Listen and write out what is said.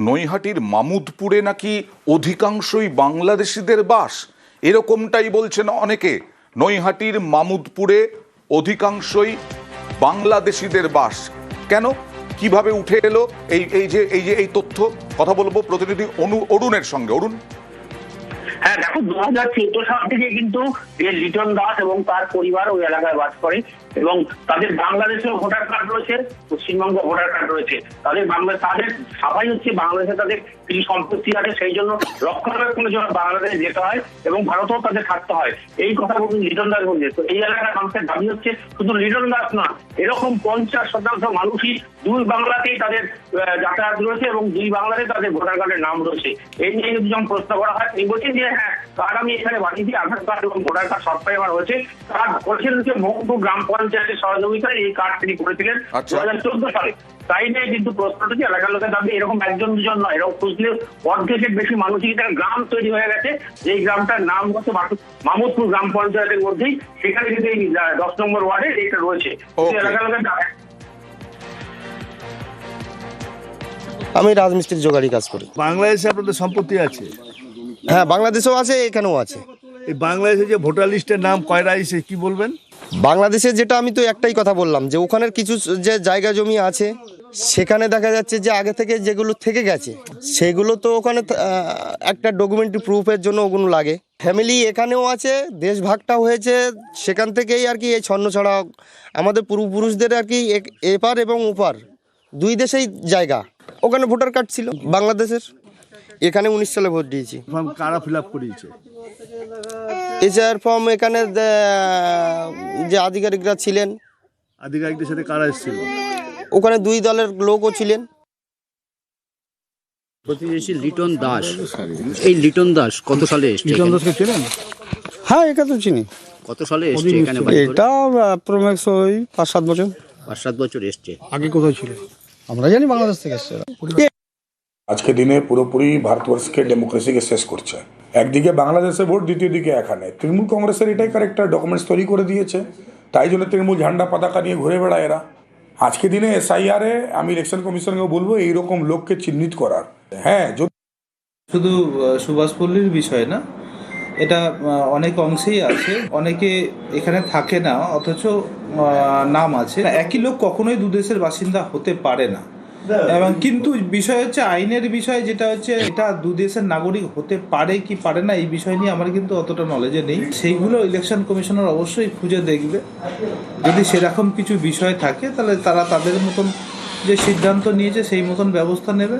নৈহাটির মামুদপুরে নাকি অধিকাংশই বাংলাদেশিদের বাস? এরকমটাই বলছেন অনেকে। নৈহাটির মামুদপুরে অধিকাংশই বাংলাদেশিদের বাস। কেন? কীভাবে উঠে এলো? এই এই যে এই যে, এই তথ্য, কথা বলব প্রতিনিধি অনু, অরুণের সঙ্গে। অরুণ? হ্যাঁ দেখো, দু হাজার চোদ্দ সাল থেকে কিন্তু এই লিটন দাস এবং তার পরিবার ওই এলাকায় বাস করে এবং তাদের বাংলাদেশের ভোটার কার্ড রয়েছে, পশ্চিমবঙ্গ ভোটার কার্ড রয়েছে। তাদের বাংলা, তাদের সবাই হচ্ছে বাংলাদেশে তাদের কিছু সম্পত্তি আছে, সেই জন্য রক্ষণাবেক্ষণের জন্য বাংলাদেশে যেতে হয় এবং ভারতেও তাদের থাকতে হয়। এই কথা কিন্তু লিটন দাস বলছে। তো এই এলাকার মানুষের দাবি হচ্ছে শুধু লিটন দাস না এরকম পঞ্চাশ শতাংশ মানুষই দুই বাংলাতেই তাদের যাতায়াত রয়েছে এবং দুই বাংলাতে তাদের ভোটার কার্ডের নাম রয়েছে। এই নিয়ে যদি যখন প্রশ্ন করা হয়, তিনি বলছেন যে হ্যাঁ কার্ড আমি এখানে বানিয়েছি আধার কার্ড এবং ভোটার কার্ড সবটাই আমার হয়েছে। কার্ড করেছিলেন যে মহকুব গ্রাম পঞ্চায়েতের সহযোগিতায় এই কার্ড তিনি করেছিলেন আচ্ছা। দু হাজার চোদ্দ সালে। তাই নিয়ে কিন্তু প্রশ্নটা যে এলাকার লোকের দাবি এরকম একজন দুজন নয় এরকম খুঁজলে অর্ধেকের বেশি মানুষই কিন্তু গ্রাম তৈরি হয়ে গেছে। যেই গ্রামটার নাম হচ্ছে মামুদপুর গ্রাম পঞ্চায়েতের মধ্যেই। সেখানে কিন্তু এই দশ নম্বর ওয়ার্ডে এইটা রয়েছে। এলাকার লোকের আমি রাজমিস্ত্রির জোগাড়ি কাজ করি। বাংলাদেশে আপনাদের সম্পত্তি আছে? হ্যাঁ বাংলাদেশেও আছে এখানেও আছে। এই বাংলাদেশে যে ভোটার লিস্টের নাম কয়রা এসে কি বলবেন? বাংলাদেশে যেটা আমি তো একটাই কথা বললাম যে ওখানের কিছু যে জায়গা জমি আছে সেখানে দেখা যাচ্ছে যে আগে থেকে যেগুলো থেকে গেছে সেগুলো তো ওখানে একটা ডকুমেন্টারি প্রুফের জন্য ওগুলো লাগে। ফ্যামিলি এখানেও আছে দেশ ভাগটা হয়েছে সেখান থেকেই আর কি এই ছন্ন ছাড়া আমাদের পূর্বপুরুষদের আর কি এপার এবং ওপার দুই দেশেই জায়গা। ওখানে ভোটার কার্ড ছিল বাংলাদেশের। এখানে উনিশ সালে ভোট দিয়েছি। ফর্ম কারা ফিল আপ করিয়েছে? এসআর ফর্ম এখানে যে আধিকারিকরা ছিলেন। আধিকারিকদের সাথে কারা এসেছিল? ওখানে দুই দলের লোকও ছিলেন। প্রতিবেশী লিটন দাস এই লিটন দাস কত সালে এসছে এখানে? হ্যাঁ একে তো চিনি। কত সালে এসছে এখানে এটা প্রমেক্স ওই পাঁচ সাত বছর। পাঁচ সাত বছর এসছে। আগে কোথায় ছিল? আমরা জানি বাংলাদেশ থেকে এসছে। আজকে দিনে পুরোপুরি ভারতবর্ষকে ডেমোক্রেসিকে শেষ করছে। একদিকে বাংলাদেশে ভোট দ্বিতীয় দিকে এখানে। তৃণমূল কংগ্রেসের এটাই কারেক্টার ডকুমেন্টস তৈরি করে দিয়েছে। তাই জন্য তৃণমূল ঝান্ডা পতাকা নিয়ে ঘুরে বেড়ায় এরা। আজকে দিনে এসআইআরে আমি ইলেকশন কমিশনকে বলব এইরকম লোককে চিহ্নিত করার। হ্যাঁ শুধু আহ, সুভাষপল্লীর বিষয় না এটা অনেক অংশেই আছে। অনেকে এখানে থাকে না অথচ নাম আছে। একই লোক কখনোই দু দেশের বাসিন্দা হতে পারে না। এবং কিন্তু বিষয় হচ্ছে, আইনের বিষয় যেটা হচ্ছে, এটা দু দেশের নাগরিক হতে পারে কি পারে না, এই বিষয় নিয়ে আমার কিন্তু অতটা নলেজে নেই। সেইগুলো ইলেকশন কমিশনার অবশ্যই খুঁজে দেখবে। যদি সেরকম কিছু বিষয় থাকে, তাহলে তারা তাদের মতন যে সিদ্ধান্ত নিয়েছে, সেই মতন ব্যবস্থা নেবে।